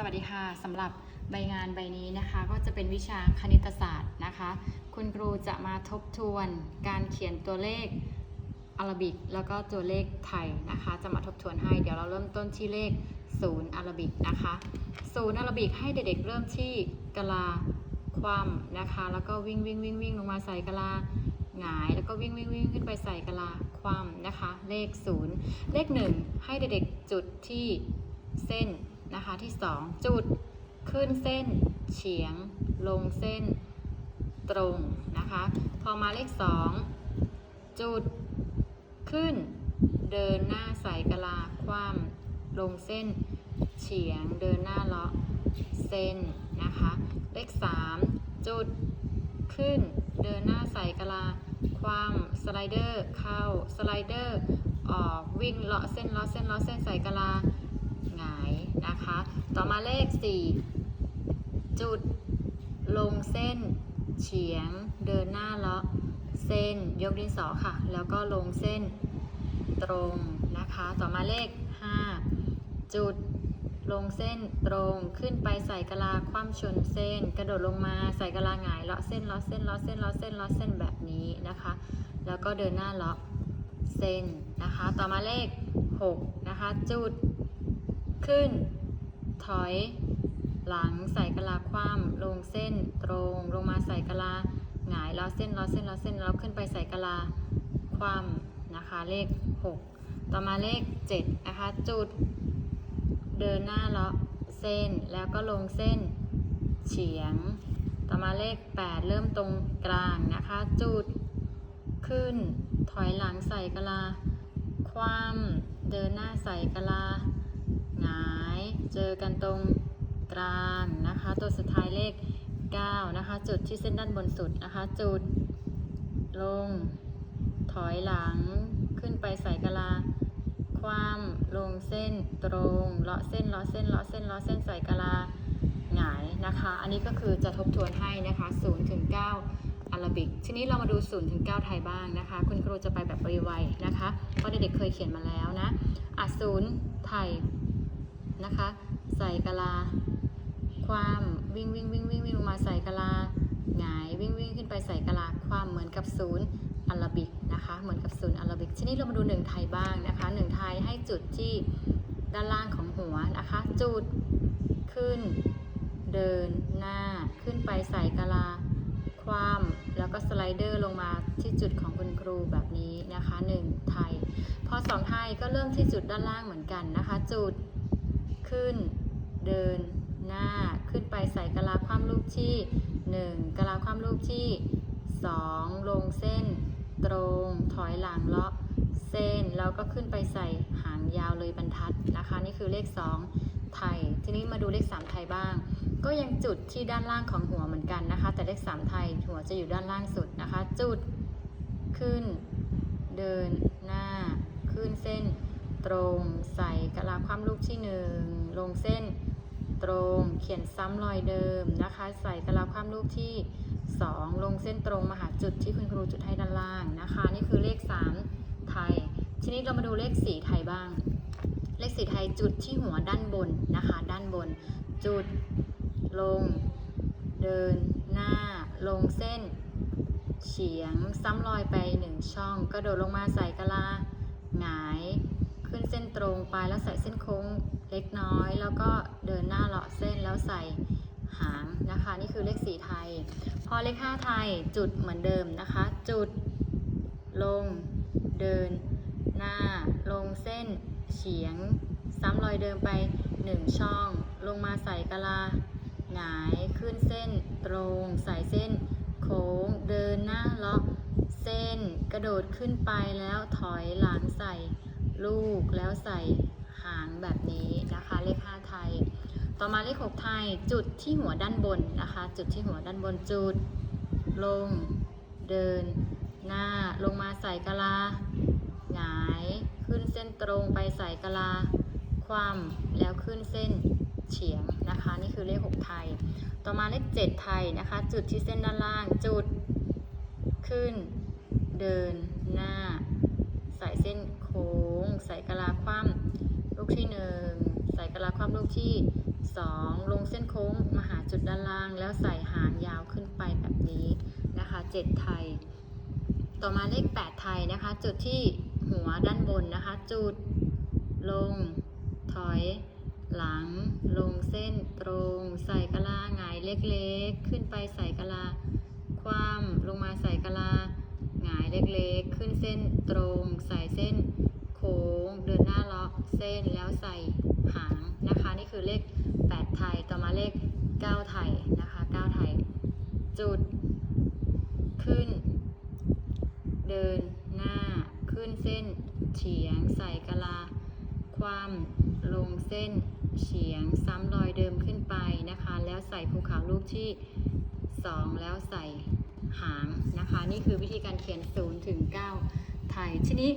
สวัสดีค่ะสำหรับใบงานใบนี้นะคะก็จะเป็นวิชาคณิตศาสตร์นะคะ คุณครูจะมาทบทวนการเขียนตัวเลขอารบิกแล้วก็ตัวเลขไทยนะคะ จะมาทบทวนให้เดี๋ยวเราเริ่มต้นที่เลขศูนย์อารบิกนะคะศูนย์อารบิกให้เด็กๆเริ่มที่กะลาคว่ำนะคะ แล้วก็วิ่งวิ่งวิ่งวิ่งลงมาใส่กะลาหงายแล้วก็วิ่งวิ่งวิ่งขึ้นไปใส่กะลาคว่ำนะคะ เลขศูนย์เลขหนึ่งให้เด็กๆจุดที่เส้น นะคะที่สองจุดขึ้นเส้น เฉียง ลงเส้นตรงนะคะ พอมาเลขสองจุดขึ้น เดินหน้าใส่กะลาคว่ำลงเส้น เฉียงเดินหน้าเลาะเส้นนะคะ เลขสามจุดขึ้น เดินหน้าใส่กะลาคว่ำสไลเดอร์เข้าสไลเดอร์ออกวิ่งเลาะเส้นเลาะเส้นเลาะเส้นใส่กะลาา นะคะ ต่อมาเลขสี่จุดลงเส้นเฉียงเดินหน้าเลาะเส้นยกดินสอค่ะ แล้วก็ลงเส้นตรงนะคะ ต่อมาเลข 5 จุดลงเส้นตรงขึ้นไปใส่กะลาคว่ำชนเส้น กระโดดลงมาใส่กะลาหงายเลาะเส้นเลาะเส้นเลาะเส้นเลาะเส้นเลาะเส้นแบบนี้นะคะ แล้วก็เดินหน้าเลาะเส้นนะคะ ต่อมาเลข6นะคะจุดขึ้น ถอย หลังใส่กะลาคว่ำลงเส้นตรงลงมาใส่กะลาหงายล้อเส้นล้อเส้นล้อเส้นแล้วขึ้นไปใส่กะลาคว่ำนะคะเลข 6 ต่อมาเลข7นะคะจุด เดินหน้าลาะเส้นแล้วก็ลงเส้นเฉียง ต่อมาเลข 8 เริ่มตรงกลางนะคะจุดขึ้น ถอยหลังใส่กะลา คว่ำเดินหน้าใส่กะลาหงาย เจอกันตรงกลางนะคะ ตัวสุดท้ายเลข 9 นะคะ จุดที่เส้นด้านบนสุดนะคะ จุดลง ถอยหลัง ขึ้นไปใส่กะลา ความลงเส้นตรงเลาะเส้นเลาะเส้นเลาะเส้นเลาะเส้นใส่กะลาหงายนะคะ อันนี้ก็คือจะทบทวนให้นะคะ0ถึง9อาราบิก ทีนี้เรามาดู0ถึง9ไทยบ้างนะคะ คุณครูจะไปแบบไวๆนะคะ เพราะเด็กๆเคยเขียนมาแล้วนะอะศูนย์ไทย นะคะ ใส่กะลา ความวิ่งวิ่งวิ่งวิ่งวิ่งลงมาใส่กะลาหงายวิ่งวิ่งขึ้นไปใส่กะลาความเหมือนกับศูนย์อารบิกนะคะเหมือนกับศูนย์อารบิกทีนี้เรามาดูหนึ่งไทยบ้างนะคะหนึ่งไทยให้จุดที่ด้านล่างของหัวนะคะ จุดขึ้น เดินหน้าขึ้นไปใส่กะลาความแล้วก็สไลเดอร์ลงมาที่จุดของคุณครูแบบนี้นะคะหนึ่งไทย พอสองไทยก็เริ่มที่จุดด้านล่างเหมือนกันนะคะ จุด ขึ้น เดินหน้าขึ้นไปใส่กะลาความลูกที่ 1กะลาความลูกที่ 2 ลงเส้น ตรงถอยหลังเลาะเส้นแล้วก็ขึ้นไปใส่หางยาวเลยบรรทัดนะคะ นี่คือเลข 2 ไทย ทีนี้มาดูเลข 3 ไทยบ้าง ก็ยังจุดที่ด้านล่างของหัวเหมือนกันนะคะ แต่เลข 3 ไทยหัวจะอยู่ด้านล่างสุดนะคะ จุดขึ้น เดินหน้าขึ้นเส้น ตรง ใส่กะลาความลูกที่1ลงเส้นตรงเขียนซ้ำรอยเดิมนะคะ ใส่กะลาความลูกที่ 2 ลงเส้นตรงมาหาจุดที่คุณครูจุดให้ด้านล่างนะคะ นี่คือเลข 3 ไทย ทีนี้เรามาดูเลข 4 ไทยบ้าง เลข 4 ไทยจุดที่หัวด้านบนนะคะ ด้านบน จุดลง เดินหน้า ลงเส้น เฉียงซ้ำรอยไป 1 ช่อง กระโดดลงมาใส่กะลาหงาย ขึ้นเส้นตรงไปแล้วใส่เส้นโค้งเล็กน้อย แล้วก็เดินหน้าเลาะเส้นแล้วใส่หางนะคะ นี่คือเลขสีไทย พอเลข5ไทยจุดเหมือนเดิมนะคะ จุดลงเดินหน้าลงเส้นเฉียง ซ้ำรอยเดิมไป 1 ช่อง ลงมาใส่กะลาหงายขึ้นเส้นตรง ใส่เส้นโค้งเดินหน้าเลาะเส้นกระโดดขึ้นไปแล้วถอยหลังใส่ ลูกแล้วใส่หางแบบนี้นะคะ เลข 5 ไทย ต่อมาเลข 6 ไทยจุดที่หัวด้านบนนะคะ จุดที่หัวด้านบนจุด ลง เดิน หน้าลงมาใส่กะลาหงายขึ้นเส้นตรงไปใส่กะลา ความแล้วขึ้นเส้นเฉียงนะคะ นี่คือเลข 6 ไทย ต่อมาเลข 7 ไทยนะคะ จุดที่เส้นด้านล่างจุดขึ้น เดินหน้า ใส่เส้นโค้ง ใส่กะลาคว่ำลูกที่ 1 ใส่กะลาความลูกที่ 2 ลงเส้นโค้งมาหาจุดด้านล่าง แล้วใส่หางยาวขึ้นไปแบบนี้นะคะ 7 ไทย ต่อมาเลข 8 ไทยนะคะ จุดที่หัวด้านบนนะคะ จุดลง ถอย หลัง ลงเส้นตรง ใส่กะลาหงายเล็กๆ ขึ้นไปใส่กะลาคว่ำลงมาใส่กะลาหงายเล็กๆ ขึ้นเส้น ตรงใส่เส้นโค้ง เดินหน้าเลาะเส้นแล้วใส่หางนะคะ นี่คือเลข 8 ไทย ต่อมาเลข 9 ไทยนะคะ 9 ไทย จุด ขึ้น เดินหน้าขึ้นเส้น เฉียง ใส่กะลา ความลงเส้นเฉียงซ้ำรอยเดิมขึ้นไปนะคะ แล้วใส่ภูเขาลูกที่ 2 แล้วใส่หางนะคะ นี่คือวิธีการเขียน 0 ถึง 9 ไทย ทีนี้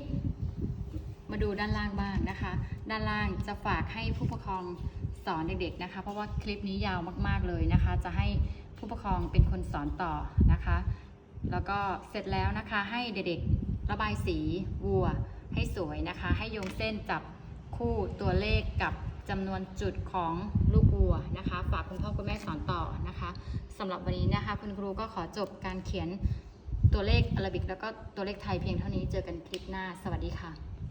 มาดูด้านล่างบ้างนะคะ ด้านล่างจะฝากให้ผู้ปกครองสอนเด็กๆนะคะ เพราะว่าคลิปนี้ยาวมากๆเลยนะคะ จะให้ผู้ปกครองเป็นคนสอนต่อนะคะ แล้วก็เสร็จแล้วนะคะให้เด็กๆระบายสีวัวให้สวยนะคะ ให้โยงเส้นจับคู่ตัวเลขกับจำนวนจุดของลูกวัวนะคะ ฝากคุณพ่อคุณแม่สอนต่อนะคะสำหรับวันนี้นะคะ คุณครูก็ขอจบการเขียน ตัวเลขอาราบิกแล้วก็ตัวเลขไทยเพียงเท่านี้เจอกันคลิปหน้า สวัสดีค่ะ